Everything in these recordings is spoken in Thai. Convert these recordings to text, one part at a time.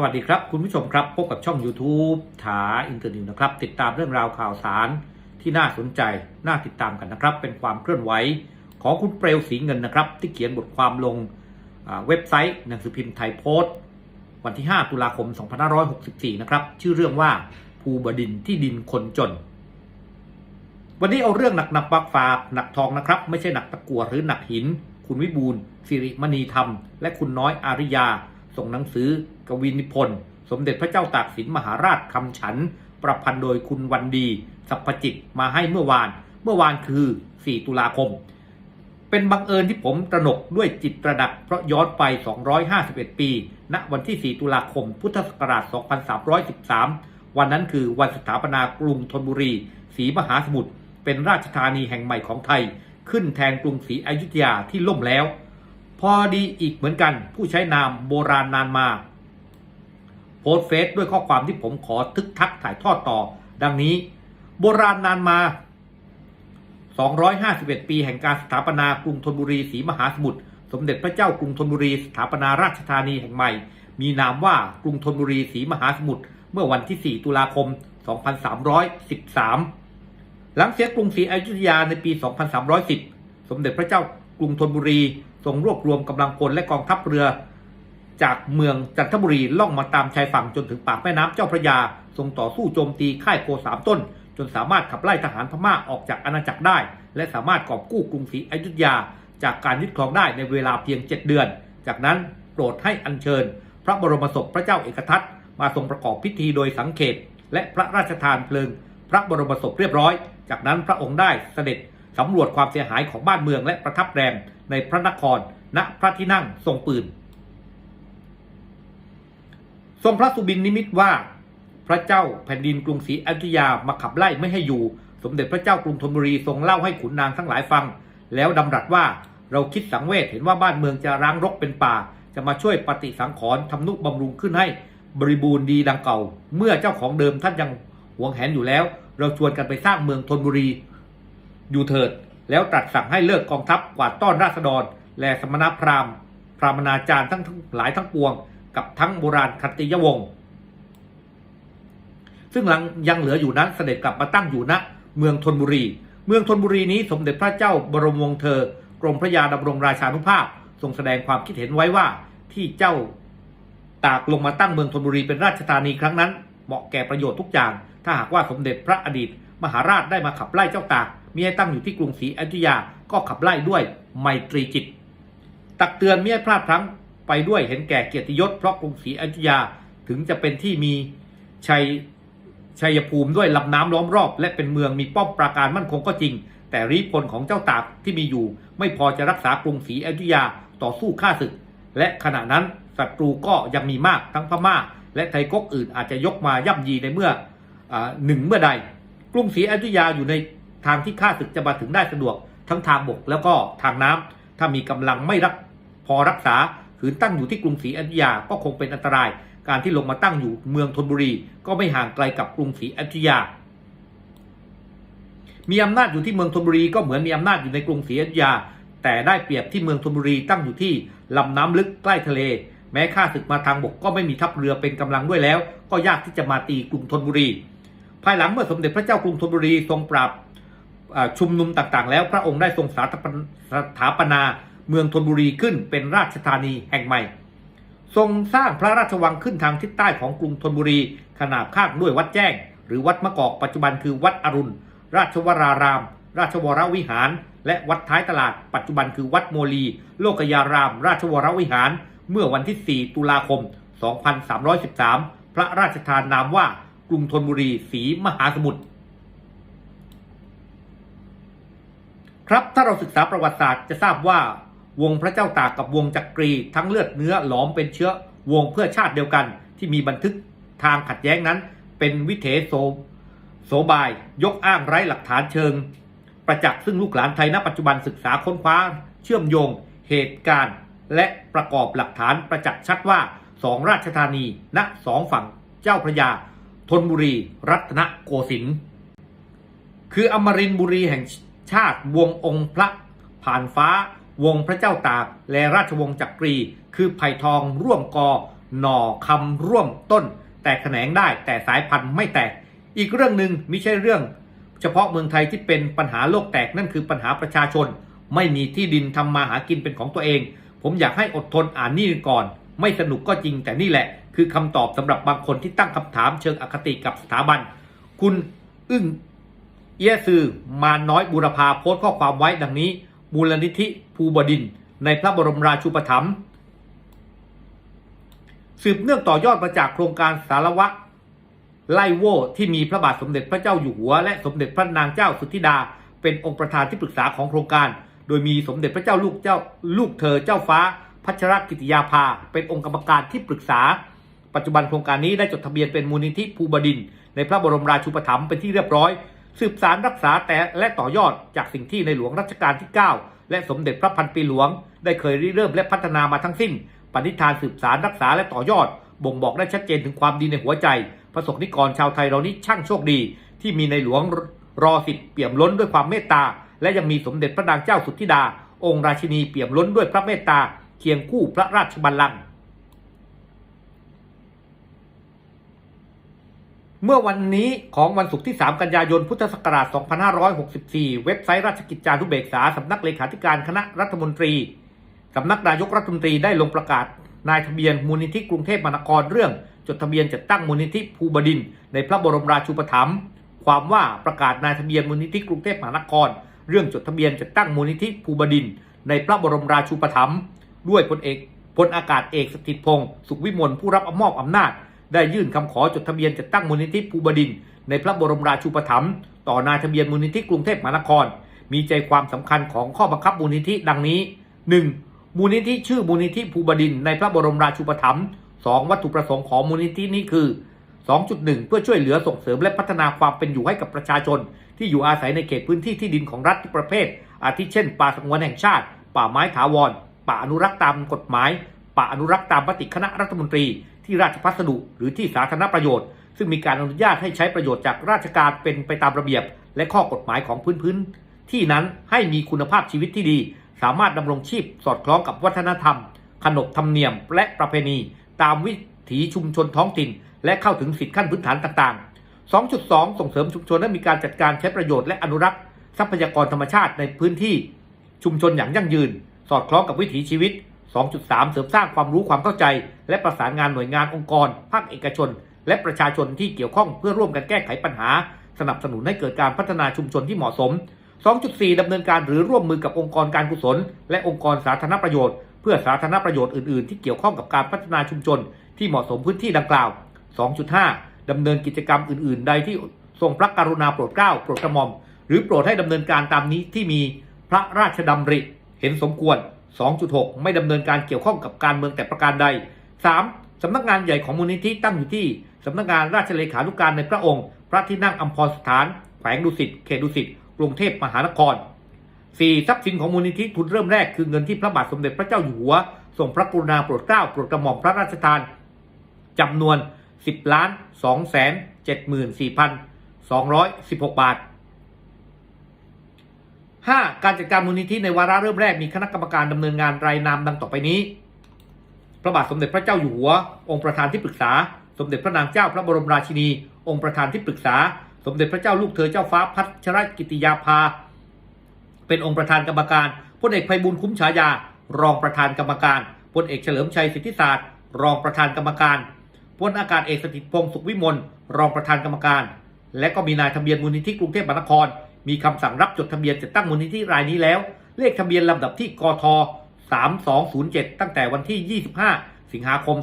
สวัสดีครับ คุณผู้ชมครับ พบกับช่อง YouTube ถาอินเตอร์นิวนะครับ ติดตามเรื่องราวข่าวสารที่น่าสนใจ น่าติดตามกันนะครับ เป็นความเคลื่อนไหวของคุณเปลวสีเงินนะครับ ที่เขียนบทความลงเว็บไซต์หนังสือพิมพ์ไทยโพสต์ วันที่ 5 ตุลาคม 2564 นะครับ ชื่อเรื่องว่าภูบดินที่ดินคนจน วันนี้เอาเรื่องหนักหนักๆฝากฝากหนักทองนะครับ ไม่ใช่หนักตะกัวหรือหนักหิน คุณวิบูลย์สิริมณีธรรม และคุณน้อยอาริยา ส่งหนังสือ กวีนิพนธ์สมเด็จพระเจ้าตากสินมหาราชคำฉัน ประพันธ์โดยคุณวันดีสัพพจิตมาให้เมื่อวาน เมื่อวานคือ 4 ตุลาคม เป็นบังเอิญที่ผมตระหนกด้วยจิตประดับเพราะย้อนไป 251 ปี ณ วันที่ 4 ตุลาคม พุทธศักราช 2313 วันนั้นคือวันสถาปนากรุงธนบุรีศรีมหาสมุทร เป็นราชธานีแห่งใหม่ของไทย ขึ้นแทนกรุงศรีอยุธยาที่ล่มแล้ว พอดีอีกเหมือนกัน ผู้ใช้นามโบราณนานมา โพสเฟซด้วยข้อความที่ผมขอทึกทักถ่ายทอดต่อ ดังนี้ โบราณนานมา 251 ปีแห่งการสถาปนากรุงธนบุรีศรีมหาสมุทรสมเด็จพระเจ้ากรุงธนบุรีสถาปนาราชธานีแห่งใหม่ มีนามว่ากรุงธนบุรีศรีมหาสมุทรเมื่อวันที่ 4 ตุลาคม 2313 หลังเสียกรุงศรีอยุธยาในปี 2310 สมเด็จพระเจ้ากรุงธนบุรีทรงรวบรวมกำลังพลและกองทัพเรือ จากเมืองจันทบุรีล่องมาตามชายฝั่งจนถึงปากแม่น้ำเจ้าพระยาทรงต่อสู้โจมตีค่ายโพสามต้น จนสามารถขับไล่ทหารพม่าออกจากอาณาจักรได้ และสามารถกอบกู้กรุงศรีอยุธยา จากการยึดครองได้ในเวลาเพียง 7 เดือน จากนั้นโปรดให้อัญเชิญ พระบรมศพพระเจ้าเอกทัตมาทรงประกอบพิธีโดยสังเขต และพระราชทานเพลิง พระบรมศพเรียบร้อย จากนั้นพระองค์ได้เสด็จสำรวจความเสียหายของบ้านเมืองและประทับแรมในพระนคร ณ พระที่นั่งทรงปืน ทรงพระสุบินนิมิตว่า พระเจ้าแผ่นดินกรุงศรีอยุธยามาขับไล่ไม่ให้อยู่ สมเด็จพระเจ้ากรุงธนบุรีทรงเล่าให้ขุนนางทั้งหลายฟัง แล้วดำรัสว่าเราคิดสังเวชเห็นว่าบ้านเมืองจะร้างรกเป็นป่า จะมาช่วยปฏิสังขรณ์ทำนุบำรุงขึ้นให้บริบูรณ์ดีดังเก่า เมื่อเจ้าของเดิมท่านยังหวงแหนอยู่แล้ว เราชวนกันไปสร้างเมืองธนบุรี อยู่เถิด แล้วตรัสสั่งให้เลิกกองทัพกวาดต้อนราษฎร และสมณพราหมณ์พราหมณาจารย์ทั้งหลายทั้งปวง กับทั้งโบราณคัตติยวงศ์ซึ่งหลังยังเหลืออยู่นั้นเสด็จกลับมาตั้งอยู่ณเมืองธนบุรี เมืองธนบุรีนี้สมเด็จพระเจ้าบรมวงศ์เธอกรมพระยาดำรงราชานุภาพ ทรงแสดงความคิดเห็นไว้ว่าที่เจ้าตากลงมาตั้งเมืองธนบุรีเป็นราชธานีครั้งนั้น เหมาะแก่ประโยชน์ทุกอย่าง ถ้าหากว่าสมเด็จพระอดีต มหาราชได้มาขับไล่เจ้าตากมีให้ตั้งอยู่ที่กรุงศรีอยุธยาก็ขับไล่ด้วยไมตรีจิต ตักเตือนมิให้พลาดพลั้ง ไปด้วยเห็นแก่เกียรติยศเพราะกรุงศรีอยุธยาถึงจะเป็นที่มีชัยชัยภูมิด้วยลำน้ำล้อมรอบ และเป็นเมืองมีป้อมปราการมั่นคงก็จริง แต่ริพลของเจ้าตากที่มีอยู่ ไม่พอจะรักษากรุงศรีอยุธยาต่อสู้ข้าศึก และขณะนั้นศัตรูก็ยังมีมากทั้งพม่า และไทยก๊กอื่นอาจจะยกมาย่ำยีในเมื่ออหนึ่งเมื่อใด กรุงศรีอยุธยาอยู่ในทางที่ข้าศึกจะมาถึงได้สะดวกทั้งทางบกแล้วก็ทางน้ำถ้ามีกำลังไม่รักพอรักษา ขืนตั้งอยู่ที่กรุงศรีอยุธยาก็คงเป็นอันตราย การที่ลงมาตั้งอยู่เมืองธนบุรี ก็ไม่ห่างไกลกับกรุงศรีอยุธยา มีอำนาจอยู่ที่เมืองธนบุรีก็เหมือนมีอำนาจอยู่ในกรุงศรีอยุธยา แต่ได้เปรียบที่เมืองธนบุรีตั้งอยู่ที่ลำน้ำลึกใกล้ทะเล แม้ข้าศึกมาทางบกก็ไม่มีทัพเรือเป็นกำลังด้วยแล้ว ก็ยากที่จะมาตีกรุงธนบุรี ภายหลังเมื่อสมเด็จพระเจ้ากรุงธนบุรีทรงปราบชุมนุมต่างๆ แล้วพระองค์ได้ทรงสาปนสถาปนา เมืองธนบุรีขึ้นเป็นราชธานีแห่งใหม่ ทรงสร้างพระราชวังขึ้นทางทิศใต้ของกรุงธนบุรี ขนาบข้างด้วยวัดแจ้ง หรือวัดมะกอกปัจจุบันคือวัดอรุณ ราชวราราม ราชวรวิหาร และวัดท้ายตลาด ปัจจุบันคือวัดโมลี โลกยาราม ราชวรวิหาร เมื่อวันที่ 4 ตุลาคม 2313 พระราชทานนามว่ากรุงธนบุรีศรีมหาสมุทรครับถ้าเราศึกษาประวัติศาสตร์จะทราบว่า วงพระเจ้าตากกับวงจักรีทั้งเลือดเนื้อหลอมเป็นเชื้อวงเพื่อชาติเดียวกัน ที่มีบันทึกทางขัดแย้งนั้น เป็นวิเทโสโสบาย ยกอ้างไร้หลักฐานเชิง ประจักษ์ซึ่งลูกหลานไทยณปัจจุบันศึกษาค้นคว้า เชื่อมโยง เหตุการณ์ และประกอบหลักฐานประจักษ์ชัดว่าสองราชธานีณสองฝั่งเจ้าพระยาธนบุรี รัตนโกสินทร์คืออมรินบุรีแห่งชาติวงองค์พระผ่านฟ้า วงพระเจ้าตาก และราชวงศ์จักรี คือไผ่ทองร่วมกอ หน่อคำร่วมต้น แตกแขนงได้แต่สายพันธุ์ไม่แตก อีกเรื่องหนึ่งไม่ใช่เรื่อง เฉพาะเมืองไทยที่เป็นปัญหาโลกแตกนั่นคือปัญหาประชาชน ไม่มีที่ดินทำมาหากินเป็นของตัวเอง ผมอยากให้อดทนอ่านนี่ก่อน ไม่สนุกก็จริงแต่นี่แหละ คือคำตอบสำหรับบางคนที่ตั้งคำถามเชิงอคติกับสถาบัน คุณอึ้งเอียซือมาน้อยบูรพาโพสต์ข้อความไว้ดังนี้ มูลนิธิภูบดินในพระบรมราชูปถัมภ์สืบเนื่องต่อยอดมาจากโครงการสารวะไล่โว่ที่มีพระบาทสมเด็จพระเจ้าอยู่หัว และสมเด็จพระนางเจ้าสุทธิดา เป็นองค์ประธานที่ปรึกษาของโครงการ โดยมีสมเด็จพระเจ้าลูกเจ้าลูกเธอเจ้าฟ้า พัชรกิติยาภา เป็นองค์กรรมการที่ปรึกษา ปัจจุบันโครงการนี้ได้จดทะเบียนเป็นมูลนิธิภูบดินในพระบรมราชูปถัมภ์เป็นที่เรียบร้อย สืบสารรักษาแต่และต่อยอดจากสิ่งที่ในหลวงรัชกาลที่ 9 และสมเด็จพระพันปีหลวง ได้เคยริเริ่มและพัฒนามาทั้งสิ้น ปณิธานสืบสารรักษาและต่อยอด บ่งบอกได้ชัดเจนถึงความดีในหัวใจ ประสบนิกรชาวไทยเรานี้ช่างโชคดี ที่มีในหลวงรอสิทธิ์เปี่ยมล้นด้วยความเมตตา และยังมีสมเด็จพระนางเจ้าสุทธิดา องค์ราชินีเปี่ยมล้นด้วยพระเมตตาเคียงคู่พระราชบัลลังก์ เมื่อวันนี้ของวันศุกร์ที่ 3 กันยายน พุทธศักราช 2564 เว็บไซต์ราชกิจจานุเบกษา สำนักเลขาธิการคณะรัฐมนตรี สำนักนายกรัฐมนตรีได้ลงประกาศ นายทะเบียนมูลนิธิกรุงเทพมหานครเรื่อง จดทะเบียนจัดตั้งมูลนิธิภูบดิน ในพระบรมราชูปถัมภ์ความว่าประกาศนายทะเบียนมูลนิธิกรุงเทพมหานคร เรื่องจดทะเบียนจัดตั้งมูลนิธิภูบดิน ในพระบรมราชูปถัมภ์ด้วยพลเอกพลอากาศเอกสถิตพงศ์สุขวิมลผู้รับมอบอำนาจ ได้ยื่นคำขอจดทะเบียนจัดตั้งมูลนิธิภูบดิน ในพระบรมราชูปถัมภ์ต่อนายทะเบียนมูลนิธิกรุงเทพมหานคร มีใจความสำคัญของข้อบังคับมูลนิธิดังนี้ 1. มูลนิธิชื่อมูลนิธิภูบดิน ในพระบรมราชูปถัมภ์ 2. วัตถุประสงค์ของมูลนิธินี้คือ 2.1 เพื่อช่วยเหลือส่งเสริมและพัฒนาความเป็นอยู่ให้กับประชาชน ที่อยู่อาศัยในเขตพื้นที่ที่ดินของรัฐทุกประเภท อาทิเช่น ป่าสงวนแห่งชาติ ป่าไม้ถาวร ป่าอนุรักษ์ตามกฎหมาย ป่าอนุรักษ์ตามมติคณะรัฐมนตรี ที่ราชพัสดุหรือที่สาธารณประโยชน์ ซึ่งมีการอนุญาตให้ใช้ประโยชน์จากราชการเป็นไปตามระเบียบ และข้อกฎหมายของพื้นพื้นที่นั้นให้มีคุณภาพชีวิตที่ดี สามารถดำรงชีพสอดคล้องกับวัฒนธรรม ขนบธรรมเนียม และประเพณี ตามวิถีชุมชนท้องถิ่น และเข้าถึงสิทธิขั้นพื้นฐานต่างๆ 2.2 ส่งเสริมชุมชนและมีการจัดการใช้ประโยชน์และอนุรักษ์ทรัพยากรธรรมชาติในพื้นที่ ชุมชนอย่างยั่งยืน สอดคล้องกับวิถีชีวิต 2.3 เสริมสร้างความรู้ความเข้าใจ และประสานงานหน่วยงานองค์กร ภาคเอกชน และประชาชนที่เกี่ยวข้องเพื่อร่วมกันแก้ไขปัญหา สนับสนุนให้เกิดการพัฒนาชุมชนที่เหมาะสม 2.4 ดำเนินการหรือร่วมมือกับองค์กรการกุศล และองค์กรสาธารณประโยชน์ เพื่อสาธารณประโยชน์อื่นๆ ที่เกี่ยวข้องกับการพัฒนาชุมชน ที่เหมาะสมพื้นที่ดังกล่าว 2.5 ดำเนินกิจกรรมอื่น ๆ ใดที่ทรงพระกรุณาโปรดเกล้าโปรดกระหม่อม หรือโปรดให้ดำเนินการตามนี้ที่มีพระราชดำริเห็นสมควร 2.6 ไม่ดำเนินการเกี่ยวข้องกับการเมืองแต่ประการใด 3. สำนักงานใหญ่ของมูลนิธิตั้งอยู่ที่สำนักงานราชเลขานุการในพระองค์ พระที่นั่งอัมพรสถาน แขวงดุสิตเขตดุสิตกรุงเทพมหานคร 4. ทรัพย์สินของมูลนิธิทุนเริ่มแรกคือเงินที่พระบาทสมเด็จพระเจ้าอยู่หัวทรงพระกรุณาโปรดเกล้าโปรดกระหม่อมพระราชทานจำนวน 10ล้าน2แสน74,216 บาท 5. การจัดการมูลนิธิในวาระเริ่มแรกมีคณะกรรมการดำเนินงานรายนามดังต่อไปนี้ พระบาทสมเด็จพระเจ้าอยู่หัว องค์ประธานที่ปรึกษา สมเด็จพระนางเจ้าพระบรมราชินี องค์ประธานที่ปรึกษา สมเด็จพระเจ้าลูกเธอเจ้าฟ้าพัชรกิติยาภา เป็นองค์ประธานกรรมการพลเอกไพบุญคุ้มฉายา รองประธานกรรมการพลเอกเฉลิมชัยสิทธิศาสตร์ รองประธานกรรมการพลอากาศเอกสถิตพงศ์สุขวิมลรองประธานกรรมการ และก็มีนายทะเบียนมูลนิธิกรุงเทพมหานคร มีคำสั่งรับจดทะเบียนจัดตั้งมูลนิธิรายนี้แล้ว เลขทะเบียนลำดับที่กท3207 ตั้งแต่วันที่ 25 สิงหาคม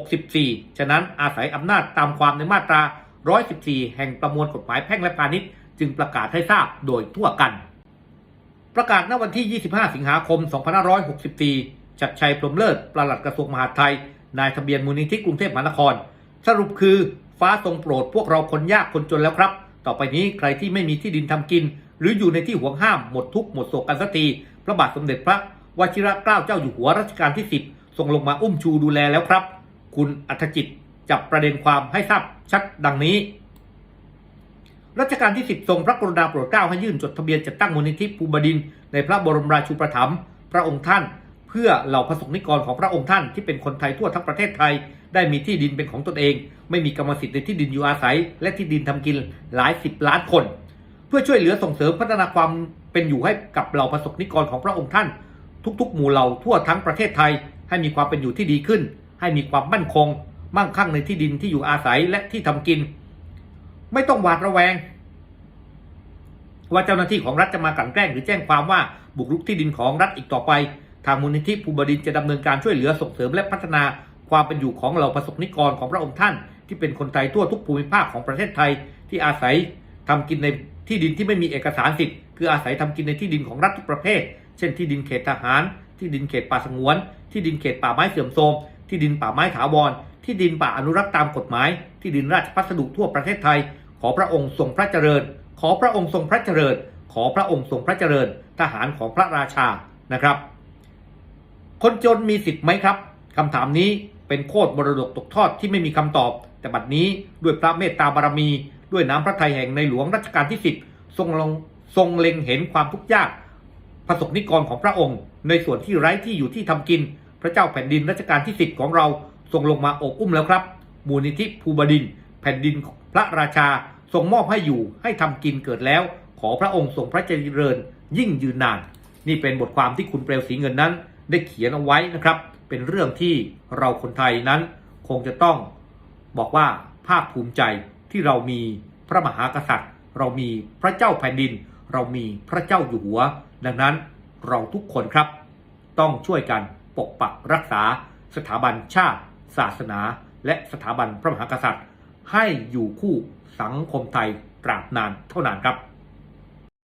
2564 ฉะนั้นอาศัยอำนาจตามความในมาตรา 114 แห่งประมวลกฎหมายแพ่งและพาณิชย์ จึงประกาศให้ทราบโดยทั่วกัน ประกาศณวันที่ 25 สิงหาคม 2564ชัดชัยพรมเลิศปลัดกระทรวงมหาดไทย นายทะเบียนมูลนิธิกรุงเทพมหานคร สรุปคือฟ้าทรงโปรดพวกเราคนยากคนจนแล้วครับ ต่อไปนี้ใครที่ไม่มีที่ดินทำกิน หรืออยู่ในที่ห่วงห้ามหมดทุกข์หมดโศกกันสักทีพระบาทสมเด็จพระวชิรเกล้าเจ้าอยู่หัวรัชกาลที่ 10 ทรงลงมาอุ้มชูดูแลแล้วครับ คุณอัธจิตจับประเด็นความให้ทราบชัดดังนี้รัชกาลที่ 10 ทรงพระกรุณาโปรดเกล้าให้ยื่นจดทะเบียนจัดตั้งมูลนิธิภูบดินในพระบรมราชูปถัมภ์พระองค์ท่าน พื่อเหล่าประสบนิกรของพระองค์ท่านที่เป็นคนไทยทั่วทั้งประเทศไทย ได้มีที่ดินเป็นของตนเอง ไม่มีกรรมสิทธิ์ในที่ดินอยู่อาศัย และที่ดินทำกินหลายสิบล้านคน เพื่อช่วยเหลือส่งเสริมพัฒนาความเป็นอยู่ให้กับเหล่าประสบนิกรของพระองค์ท่าน ทุกๆ หมู่เหล่าทั่วทั้งประเทศไทย ให้มีความเป็นอยู่ที่ดีขึ้น ให้มีความมั่นคง มั่งคั่งในที่ดินที่อยู่อาศัยและที่ทำกิน ไม่ต้องหวาดระแวง ว่าเจ้าหน้าที่ของรัฐจะมากลั่นแกล้งหรือแจ้งความว่าบุกรุกที่ดินของรัฐอีกต่อไป ทางมูลนิธิภูบดินจะดำเนินการช่วยเหลือส่งเสริมและพัฒนาความเป็นอยู่ของเหล่าประสบนิกรของพระองค์ท่าน ที่เป็นคนไทยทั่วทุกภูมิภาคของประเทศไทยที่อาศัยทำกินในที่ดินที่ไม่มีเอกสารสิทธิ์คืออาศัยทำกินในที่ดินของรัฐทุกประเภท เช่นที่ดินเขตทหาร ที่ดินเขตป่าสงวน ที่ดินเขตป่าไม้เสื่อมโทรมที่ดินป่าไม้ถาวร ที่ดินป่าอนุรักษ์ตามกฎหมาย ที่ดินราชพัสดุทั่วประเทศไทย ขอพระองค์ทรงพระเจริญ ขอพระองค์ทรงพระเจริญ ขอพระองค์ทรงพระเจริญ ทหารของพระราชานะครับ คนจนมีสิทธิ์ไหมครับคำถามนี้เป็นโคตรมรดกตกทอดที่ไม่มีคำตอบ แต่บัดนี้ด้วยพระเมตตาบารมี ด้วยน้ำพระทัยแห่งในหลวงรัชกาลที่10ทรงลงทรงเล็งเห็นความทุกข์ยากประสบนิกรของพระองค์ ในส่วนที่ไร้ที่อยู่ที่ทำกิน พระเจ้าแผ่นดินรัชกาลที่10ของเราทรงลงมาอบอุ้มแล้วครับ มูลนิธิภูบดิน แผ่นดินพระราชาทรงมอบให้อยู่ให้ทำกินเกิดแล้ว ขอพระองค์ทรงพระเจริญยิ่งยืนนาน นี่เป็นบทความที่คุณเปลวสีเงินนั้น ได้เขียนเอาไว้นะครับ เป็นเรื่องที่เราคนไทยนั้นคงจะต้องบอกว่าภาคภูมิใจที่เรามีพระมหากษัตริย์ เรามีพระเจ้าแผ่นดิน เรามีพระเจ้าอยู่หัว ดังนั้นเราทุกคนครับ ต้องช่วยกันปกปักรักษาสถาบันชาติ ศาสนา และสถาบันพระมหากษัตริย์ ให้อยู่คู่สังคมไทยตราบนานเท่านานครับ